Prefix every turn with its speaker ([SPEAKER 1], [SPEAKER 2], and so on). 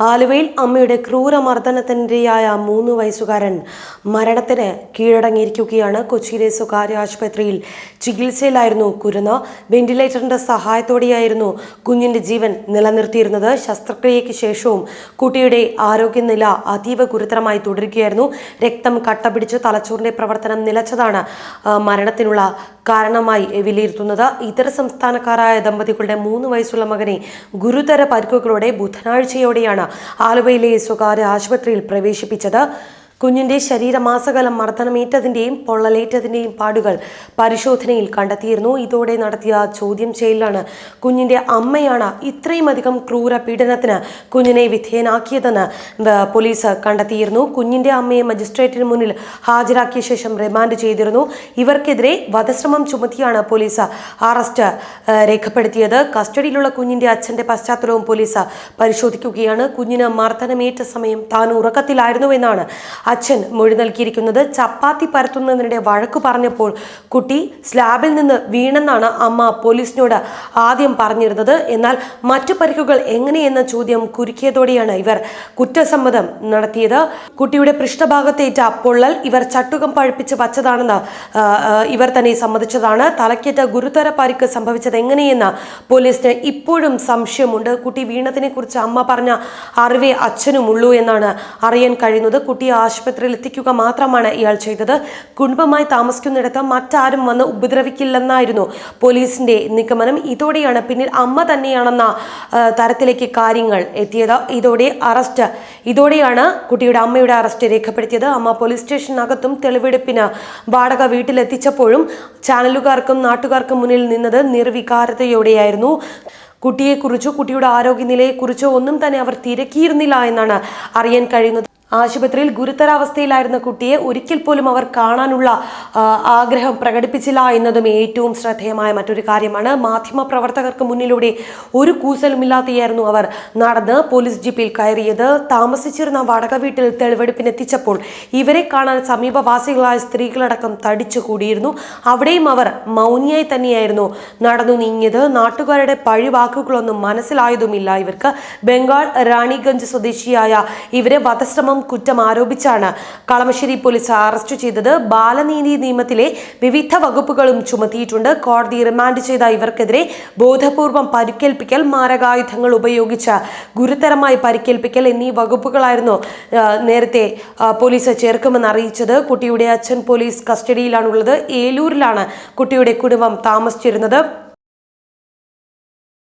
[SPEAKER 1] ആലുവയിൽ അമ്മയുടെ ക്രൂരമർദ്ദനത്തിനിരയായ മൂന്ന് വയസ്സുകാരൻ മരണത്തിന് കീഴടങ്ങിയിരിക്കുകയാണ് കൊച്ചിയിലെ സ്വകാര്യ ആശുപത്രിയിൽ. ചികിത്സയിലായിരുന്നു കുരുന്ന്. വെന്റിലേറ്ററിന്റെ സഹായത്തോടെയായിരുന്നു കുഞ്ഞിന്റെ ജീവൻ നിലനിർത്തിയിരുന്നത്. ശസ്ത്രക്രിയയ്ക്ക് ശേഷവും കുട്ടിയുടെ ആരോഗ്യനില അതീവ ഗുരുതരമായി തുടരുകയായിരുന്നു. രക്തം കട്ടപിടിച്ച് തലച്ചോറിന്റെ പ്രവർത്തനം നിലച്ചതാണ് മരണത്തിനുള്ള കാരണമായി വിലയിരുത്തുന്നത്. ഇതര സംസ്ഥാനക്കാരായ ദമ്പതികളുടെ മൂന്ന് വയസ്സുള്ള മകനെ ഗുരുതര പരിക്കുകളോടെ ബുധനാഴ്ചയോടെയാണ് ആലുവയിലെ സ്വകാര്യ ആശുപത്രിയിൽ പ്രവേശിപ്പിച്ചത്. കുഞ്ഞിന്റെ ശരീരമാസകലം മർദ്ദനമേറ്റതിന്റെയും പൊള്ളലേറ്റതിന്റെയും പാടുകൾ പരിശോധനയിൽ കണ്ടെത്തിയിരുന്നു. ഇതോടെ നടത്തിയ ചോദ്യം ചെയ്യലാണ് കുഞ്ഞിന്റെ അമ്മയാണ് ഇത്രയും അധികം ക്രൂര പീഡനത്തിന് കുഞ്ഞിനെ വിധേയനാക്കിയതെന്ന് പോലീസ് കണ്ടെത്തിയിരുന്നു. കുഞ്ഞിന്റെ അമ്മയെ മജിസ്ട്രേറ്റിന് മുന്നിൽ ഹാജരാക്കിയ ശേഷം റിമാൻഡ് ചെയ്തിരുന്നു. ഇവർക്കെതിരെ വധശ്രമം ചുമത്തിയാണ് പോലീസ് അറസ്റ്റ് രേഖപ്പെടുത്തിയത്. കസ്റ്റഡിയിലുള്ള കുഞ്ഞിന്റെ അച്ഛന്റെ പശ്ചാത്തലവും പോലീസ് പരിശോധിക്കുകയാണ്. കുഞ്ഞിന് മർദ്ദനമേറ്റ സമയം താൻ ഉറക്കത്തിലായിരുന്നുവെന്നാണ് അച്ഛൻ മൊഴി നൽകിയിരിക്കുന്നത് ചപ്പാത്തി പരത്തുന്നതിനിടെ വഴക്ക് പറഞ്ഞപ്പോൾ കുട്ടി സ്ലാബിൽ നിന്ന് വീണെന്നാണ് അമ്മ പോലീസിനോട് ആദ്യം പറഞ്ഞിരുന്നത്. എന്നാൽ മറ്റു പരിക്കുകൾ എങ്ങനെയെന്ന ചോദ്യം കുരുക്കിയതോടെയാണ് ഇവർ കുറ്റസമ്മതം നടത്തിയത്. കുട്ടിയുടെ പൃഷ്ഠഭാഗത്തേറ്റ പൊള്ളൽ ഇവർ ചട്ടുകം പഴുപ്പിച്ച് വച്ചതാണെന്ന് ഇവർ തന്നെ സമ്മതിച്ചതാണ്. തലക്കേറ്റ ഗുരുതര പരിക്ക് സംഭവിച്ചത് എങ്ങനെയെന്ന് പോലീസിന് ഇപ്പോഴും സംശയമുണ്ട്. കുട്ടി വീണതിനെ കുറിച്ച് അമ്മ പറഞ്ഞ അറിവേ അച്ഛനുമുള്ളൂ എന്നാണ് അറിയാൻ കഴിയുന്നത്. കുട്ടിയെ ആശുപത്രിയിൽ എത്തിക്കുക മാത്രമാണ് ഇയാൾ ചെയ്തത്. കുടുംബമായി താമസിക്കുന്നിടത്ത് മറ്റാരും വന്ന് ഉപദ്രവിക്കില്ലെന്നായിരുന്നു പോലീസിന്റെ നിഗമനം. ഇതോടെയാണ് പിന്നിൽ അമ്മ തന്നെയാണെന്ന തരത്തിലേക്ക് കാര്യങ്ങൾ എത്തിയത്. ഇതോടെ അറസ്റ്റ് ഇതോടെയാണ് കുട്ടിയുടെ അമ്മയുടെ അറസ്റ്റ് രേഖപ്പെടുത്തിയത്. അമ്മ പോലീസ് സ്റ്റേഷനകത്തും തെളിവെടുപ്പിന് വാടക വീട്ടിലെത്തിച്ചപ്പോഴും ചാനലുകാർക്കും നാട്ടുകാർക്കും മുന്നിൽ നിന്നത് നിർവികാരതയോടെയായിരുന്നു. കുട്ടിയെക്കുറിച്ചോ കുട്ടിയുടെ ആരോഗ്യനിലയെക്കുറിച്ചോ ഒന്നും തന്നെ അവർ തിരക്കിയിരുന്നില്ല എന്നാണ് അറിയാൻ കഴിയുന്നത്. ആശുപത്രിയിൽ ഗുരുതരാവസ്ഥയിലായിരുന്ന കുട്ടിയെ ഒരിക്കൽ പോലും അവർ കാണാനുള്ള ആഗ്രഹം പ്രകടിപ്പിച്ചില്ല എന്നതും ഏറ്റവും ശ്രദ്ധേയമായ മറ്റൊരു കാര്യമാണ്. മാധ്യമ പ്രവർത്തകർക്ക് മുന്നിലൂടെ ഒരു കൂസലുമില്ലാതെയായിരുന്നു അവർ നടന്ന് പോലീസ് ജീപ്പിൽ കയറിയത്. താമസിച്ചിരുന്ന വടക വീട്ടിൽ തെളിവെടുപ്പിനെത്തിച്ചപ്പോൾ ഇവരെ കാണാൻ സമീപവാസികളായ സ്ത്രീകളടക്കം തടിച്ചു കൂടിയിരുന്നു അവിടെയും അവർ മൗനിയായി തന്നെയായിരുന്നു നടന്നു നീങ്ങിയത്. നാട്ടുകാരുടെ പഴിവാക്കുകളൊന്നും മനസ്സിലായതുമില്ല. ഇവർക്ക് ബംഗാൾ റാണിഗഞ്ച് സ്വദേശിയായ ഇവരെ വധശ്രമം കുറ്റം ആരോപിച്ചാണ് കളമശ്ശേരി പോലീസ് അറസ്റ്റ് ചെയ്തത്. ബാലനീതി നിയമത്തിലെ വിവിധ വകുപ്പുകളും ചുമത്തിയിട്ടുണ്ട്. കോടതി റിമാൻഡ് ചെയ്ത ഇവർക്കെതിരെ ബോധപൂർവം പരിക്കേൽപ്പിക്കൽ മാരകായുധങ്ങൾ ഉപയോഗിച്ച ഗുരുതരമായി പരിക്കേൽപ്പിക്കൽ എന്നീ വകുപ്പുകളായിരുന്നു നേരത്തെ പോലീസ് ചേർക്കുമെന്ന് അറിയിച്ചത്. കുട്ടിയുടെ അച്ഛൻ പോലീസ് കസ്റ്റഡിയിലാണുള്ളത്. ഏലൂരിലാണ് കുട്ടിയുടെ കുടുംബം താമസിച്ചിരുന്നത്.